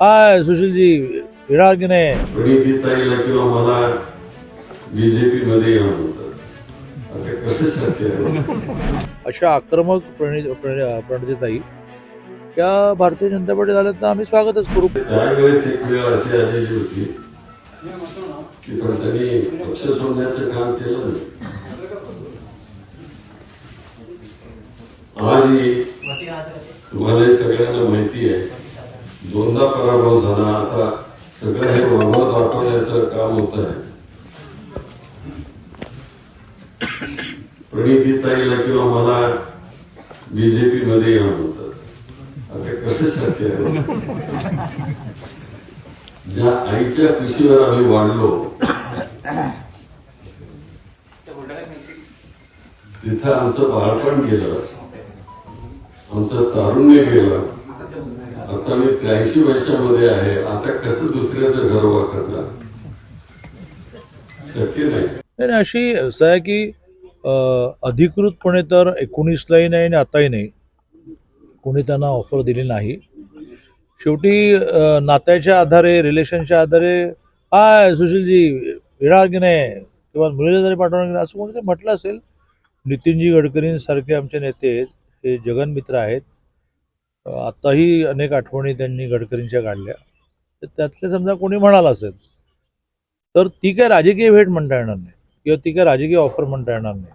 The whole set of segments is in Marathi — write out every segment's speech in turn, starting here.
हाय सुशीलजी येणार की नाही प्रणितीताईला किंवा मला बीजेपी मध्ये आता कसं शक्य अशा आक्रमक प्रणित प्रणि- प्रणितीताई त्या भारतीय जनता पार्टीत आल्यात तर आम्ही स्वागतच करू. त्यावेळेस एक वेळ अशी आलेली होती की पण त्यांनी पक्ष सोडण्याचं काम केलं नाही. आजही तुम्हाला सगळ्यांना माहिती आहे दोनदा पराभव झाला. आता सगळं हे वैभव दाखवण्याचं काम होत आहे. प्रणितीताईला किंवा मला बीजेपी मध्ये या म्हणतात आता कसं शक्य आहे? ज्या आईच्या कुशीवर आम्ही वाढलो तिथं आमचं बाळपण गेलं. आमचं तारुण्य गेलं. आता मी त्र्याऐंशी वर्षामध्ये आहे. आता कसं दुसऱ्याचं घर वापरणार? शक्य नाही. नाही अशी असं आहे की अधिकृतपणे तर एकोणीसलाही नाही आणि आताही नाही. कोणी त्यांना ऑफर दिली नाही. शेवटी नात्याच्या आधारे रिलेशनच्या आधारे हाय सुशीलजी येणार की नाही? किंवा मुलीला जरी पाठवणार की नाही? असं कोणीतरी म्हटलं असेल. नितीनजी गडकरींसारखे आमचे नेते आहेत. हे जगनमित्र आहेत. अं, आताही अनेक आठवणी त्यांनी गडकरींच्या काढल्या. तर त्यातले समजा कोणी म्हणाला असेल तर ती काय राजकीय भेट म्हणता येणार नाही किंवा ती काय राजकीय ऑफर म्हणता येणार नाही.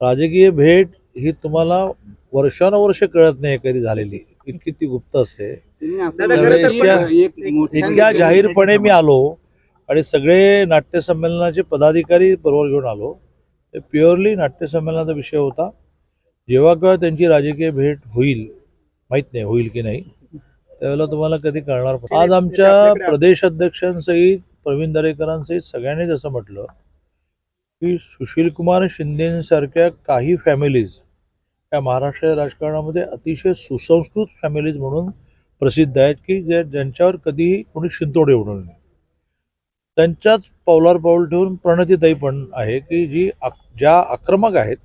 राजकीय भेट ही तुम्हाला वर्षानुवर्ष कळत नाही कधी झालेली इतकी ती गुप्त असते. इतक्या जाहीरपणे मी आलो आणि सगळे नाट्यसंमेलनाचे पदाधिकारी बरोबर घेऊन आलो. ते प्युअरली नाट्यसंमेलनाचा विषय होता. जेव्हा केव्हा त्यांची राजकीय भेट होईल माहीत नाही होईल की नाही. त्यावेळेला तुम्हाला कधी कळणार पण. आज आमच्या प्रदेश अध्यक्षांसहित प्रवीण दरेकरांसहित सगळ्यांनीच असं म्हटलं की सुशीलकुमार शिंदेसारख्या काही फॅमिलीज या महाराष्ट्र राजकारणामध्ये अतिशय सुसंस्कृत फॅमिलीज म्हणून प्रसिद्ध आहेत की ज्या ज्यांच्यावर कधीही कोणी शिंतोडे उडवले नाही. त्यांच्याच पावलावर पाऊल ठेवून प्रणतिताई पण आहे की जी आक ज्या आक्रमक आहेत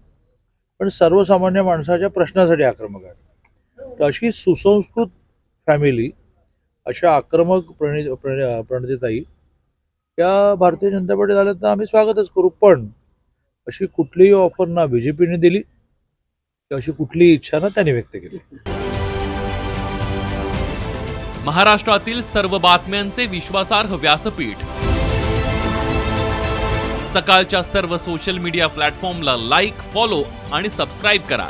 पण सर्वसामान्य माणसाच्या प्रश्नासाठी आक्रमक आहेत. अशी सुसंस्कृत फॅमिली अशा आक्रमक प्रणि प्रणि प्रणितीताई त्या भारतीय जनता पार्टीत आल्यात तर आम्ही स्वागतच करू. पण अशी कुठलीही ऑफर ना बी जे पीने दिली अशी कुठलीही इच्छा ना त्यांनी व्यक्त केली. महाराष्ट्रातील सर्व बातम्यांचे विश्वासार्ह व्यासपीठ. सकाळच्या सर्व सोशल मीडिया प्लॅटफॉर्मला लाईक फॉलो आणि सबस्क्राईब करा.